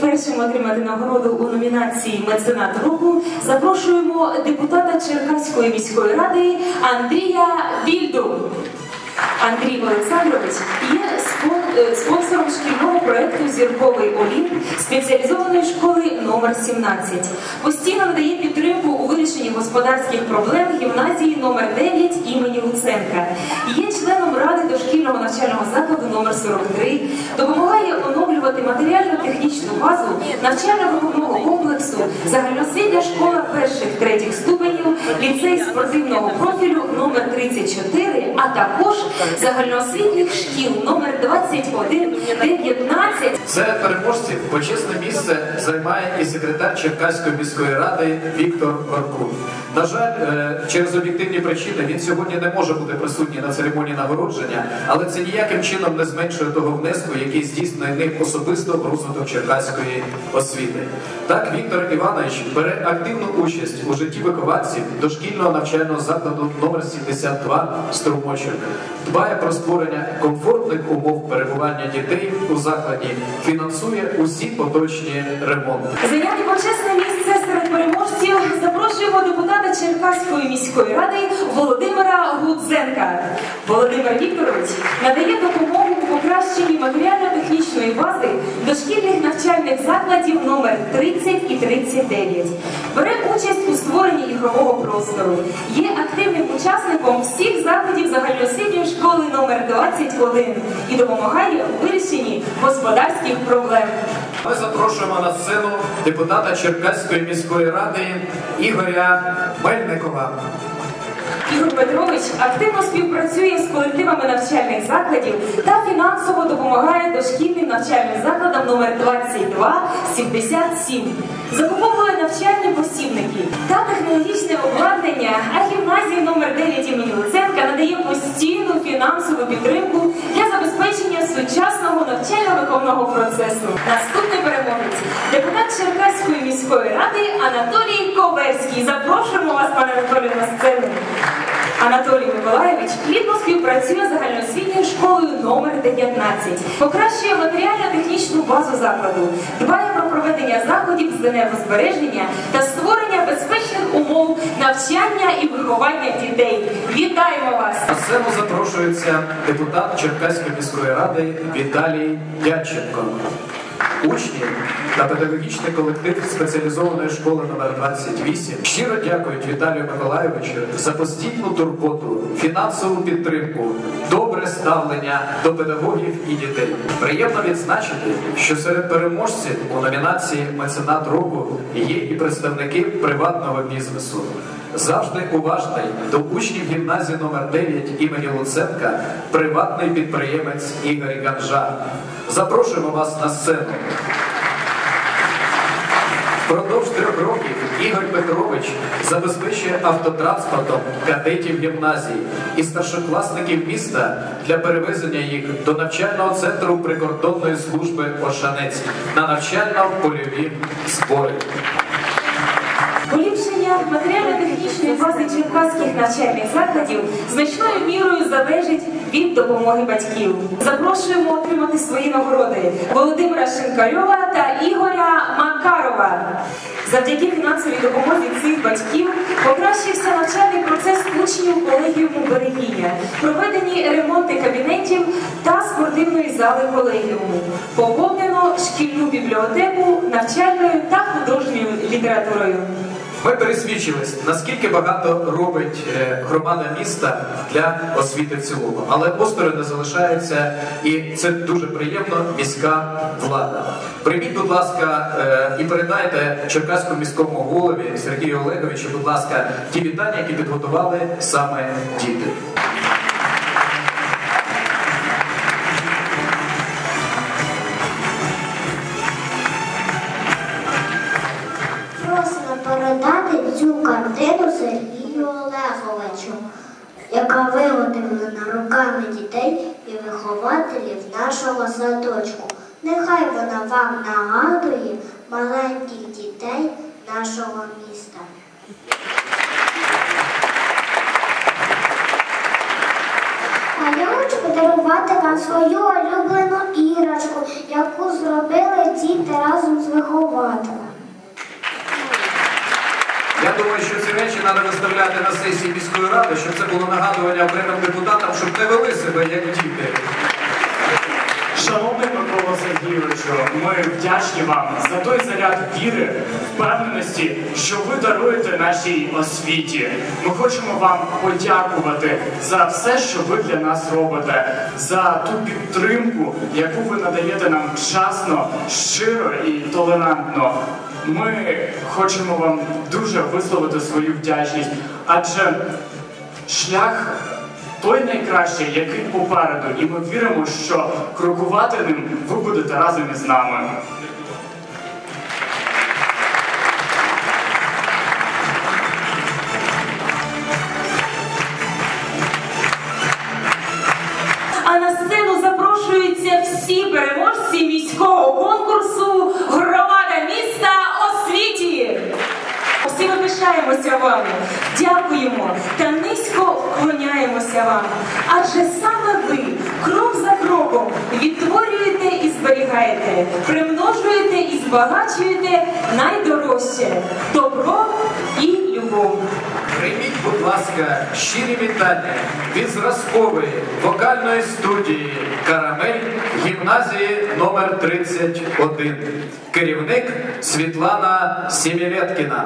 першим отримати нагороду у номінації Меценат року запрошуємо депутата Черкаської міської ради Андрія Більду. Андрій Олександрович є е, спонсором шкільного проєкту Зірковий Олімп спеціалізованої школи номер 17 Постійно надає підтримку у вирішенні господарських проблем гімназії номер 9 імені Луценка. Є членом ради дошкільного навчального закладу номер 43 допомагає оновлювати матеріально-технічну базу навчально-виховного комплексу, загальноосвітня школа перших третіх ступенів, ліцей спортивного профілю номер 34, а також загальноосвітніх шкіл номер 21, 19, Серед переможців почесне місце займає і секретар Черкаської міської ради Віктор Оркун. На жаль, е, через об'єктивні причини він сьогодні не може бути присутній на церемонії нагородження, але це ніяким чином не зменшує того внеску, який здійснює ним особисто в розвиток черкаської освіти. Так, Віктор Іванович бере активну участь у житті вихованців дошкільного навчального закладу номер 72 Струмочок, дбає про створення комфортних умов перебування дітей у закладі, фінансує усі поточні ремонти. Зайняти почесне місце серед переможців запрошуємо депутата Черкаської міської ради Володимира Гудзенка. Володимир Вікторович надає допомогу у покращенні бази дошкільних навчальних закладів номер 30 і 39. Бере участь у створенні ігрового простору. Є активним учасником всіх заходів загальноосвітньої школи номер 21 і допомагає у вирішенні господарських проблем. Ми запрошуємо на сцену депутата Черкаської міської ради Ігоря Мельникова. Ігор Петрович активно співпрацює з колективами навчальних закладів та фінансово допомагає дошкільним навчальним закладам номер 2277. Закуповує навчальні посібники та технологічне обладнання, а гімназії номер 9 імені Луценка надає постійну фінансову підтримку для забезпечення сучасного навчально-виховного процесу. Наступний переможець депутат Черкаської міської ради Анатолій Коверський. Запрошуємо вас, пане Анатолію, на сцену. Анатолій Миколаєвич плідно співпрацює з загальноосвітньою школою номер 19, покращує матеріально-технічну базу закладу, дбає про проведення заходів з енергозбереження та створення безпечних умов навчання і виховання дітей. Вітаємо вас! На сцену запрошується депутат Черкаської міської ради Віталій Яченко. Учні та педагогічний колектив спеціалізованої школи номер 28 щиро дякують Віталію Миколайовичу за постійну турботу, фінансову підтримку, добре ставлення до педагогів і дітей. Приємно відзначити, що серед переможців у номінації Меценат року є і представники приватного бізнесу. Завжди уважний до учнів гімназії номер 9 імені Луценка, приватний підприємець Ігор Ганжа. Запрошуємо вас на сцену. Впродовж трьох років Ігор Петрович забезпечує автотранспортом кадетів гімназії і старшокласників міста для перевезення їх до навчального центру прикордонної служби Ошанець на навчально-польові збори. Матеріально-технічної бази черкаських навчальних закладів значною мірою залежить від допомоги батьків. Запрошуємо отримати свої нагороди Володимира Шинкальова та Ігоря Макарова. Завдяки фінансовій допомозі цих батьків покращився навчальний процес учнів колегіуму Берегиня, проведені ремонти кабінетів та спортивної зали колегіуму. Поповнено шкільну бібліотеку навчальною та художньою літературою. Ми пересвідчились, наскільки багато робить е, громада міста для освіти в цілому. Але осторонь залишається, і це дуже приємно, міська влада. Прийміть, будь ласка, е, і передайте Черкаському міському голові Сергію Олеговичу, будь ласка, ті вітання, які підготували саме діти. людей і вихователів нашого садочку. Нехай вона вам нагадує маленьких дітей нашого міста. А я хочу подарувати вам свою улюблену іграшку, яку зробили діти разом з вихователем. Я думаю, треба виставляти на сесії міської ради, щоб це було нагадування окремим депутатам, щоб не вели себе як діти. Шановний Микола Сергійовичу, ми вдячні вам за той заряд віри, впевненості, що ви даруєте нашій освіті. Ми хочемо вам подякувати за все, що ви для нас робите, за ту підтримку, яку ви надаєте нам вчасно, щиро і толерантно. Ми хочемо вам дуже висловити свою вдячність, адже шлях той найкращий, який попереду, і ми віримо, що крокувати ним ви будете разом із нами. А на сцену запрошуються всі переможці міського конкурсу Громада міста освіті. Всі ми пишаємося вами, дякуємо та низько вклоняємося вам. Адже саме ви крок за кроком відтворюєте і зберігаєте, примножуєте і збагачуєте найдорожче добро і любов. Прийміть, будь ласка, щирі вітання від зразкової вокальної студії Карамель гімназії номер 31 Керівник Світлана Сімєлєткіна.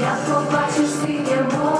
Як побачиш синє море,